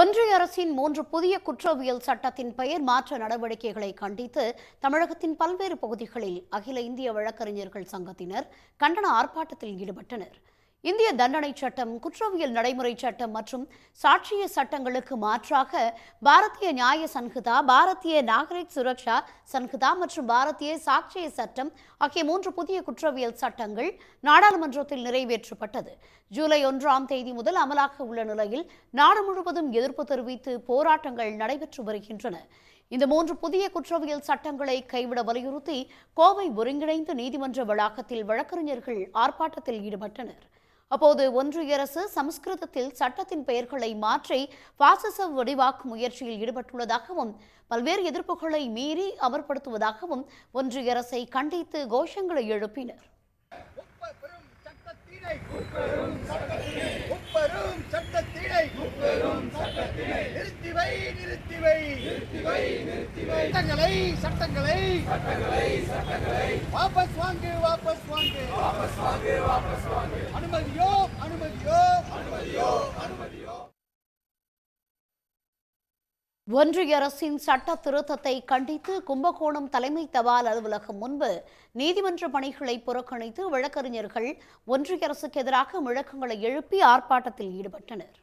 ஒன்றிய அரசின் மூன்று புதிய குற்றவியல் சட்டத்தின் பெயர் மாற்ற நடவடிக்கைகளை கண்டித்து தமிழகத்தின் பல்வேறு பகுதிகளில் அகில இந்திய வழக்கறிஞர்கள் சங்கத்தினர் கண்டன ஆர்ப்பாட்டத்தில் ஈடுபட்டனர். இந்திய தண்டனை சட்டம் குற்றவியல் நடைமுறை சட்டம் மற்றும் சாட்சிய சட்டங்களுக்கு மாற்றாக பாரதிய நியாய சன்ஹிதா பாரதிய நாகரிக் சுரக்ஷா சன்ஹிதா மற்றும் பாரதிய சாட்சிய சட்டம் ஆகிய மூன்று புதிய குற்றவியல் சட்டங்கள் நாடாளுமன்றத்தில் நிறைவேற்றப்பட்டது. ஜூலை ஒன்றாம் தேதி முதல் அமலாக உள்ள நிலையில் நாடு முழுவதும் எதிர்ப்பு தெரிவித்து போராட்டங்கள் நடைபெற்று வருகின்றன. இந்த மூன்று புதிய குற்றவியல் சட்டங்களை கைவிட வலியுறுத்தி கோவை ஒருங்கிணைந்த நீதிமன்ற வளாகத்தில் வழக்கறிஞர்கள் ஆர்ப்பாட்டத்தில் ஈடுபட்டனர். அப்போது ஒன்றிய அரசு சமஸ்கிருதத்தில் சட்டத்தின் பெயர்களை மாற்றி பாசிச வடிவாக்கும் முயற்சியில் ஈடுபட்டுள்ளதாகவும் பல்வேறு எதிர்ப்புகளை மீறி அமர்படுத்துவதாகவும் ஒன்றிய அரசை கண்டித்து கோஷங்களை எழுப்பினர் உப்பரும் சட்டத்தினை உப்பரும் சட்டத்தினை உப்பரும் சட்டத்தினை உப்பரும் சட்டத்தினை நிறுத்தி வை நிறுத்தி வை நிறுத்தி வை நிறுத்தி வை சட்டங்களை சட்டங்களை. சட்டங்களை சட்டங்களை வாபஸ் வாங்கு வாபஸ் வாங்கு. வாபஸ் வாங்கு வாபஸ் வாங்கு அனுமதியோ அனுமதியோ அனுமதியோ அனுமதியோ. ஒன்றிய அரசின் சட்ட திருத்தத்தை கண்டித்து கும்பகோணம் தலைமை தபால் அலுவலகம் முன்பு நீதிமன்ற பணிகளை புறக்கணித்து வழக்கறிஞர்கள் ஒன்றிய அரசுக்கு எதிராக முழக்கங்களை எழுப்பி ஆர்ப்பாட்டத்தில் ஈடுபட்டனர்.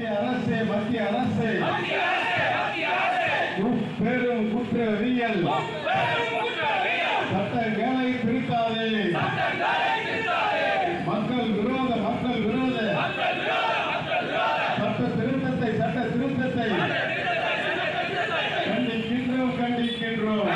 மத்திய அரசு மத்திய அரசு. பெரும் குற்றவியல் சட்டங்களை திருத்தாதே மக்கள் விரோத மக்கள் விரோத. சட்ட திருத்தத்தை சட்ட திருத்தத்தை. கண்டிக்கின்றோம் கண்டிக்கின்றோம்.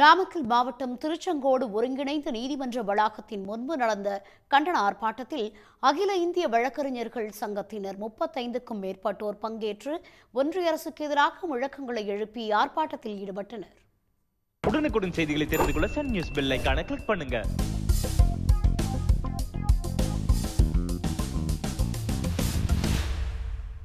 நாமக்கல் மாவட்டம் திருச்செங்கோடு ஒருங்கிணைந்த நீதிமன்ற வளாகத்தின் முன்பு நடந்த கண்டன ஆர்ப்பாட்டத்தில் அகில இந்திய வழக்கறிஞர்கள் சங்கத்தினர் முப்பத்தைந்துக்கும் மேற்பட்டோர் பங்கேற்று ஒன்றிய அரசுக்கு எதிராக முழக்கங்களை எழுப்பி ஆர்ப்பாட்டத்தில் ஈடுபட்டனர். உடனுக்குடன் செய்திகளை தெரிந்து கொள்ள சன் நியூஸ் பெல் கிளிக் பண்ணுங்க.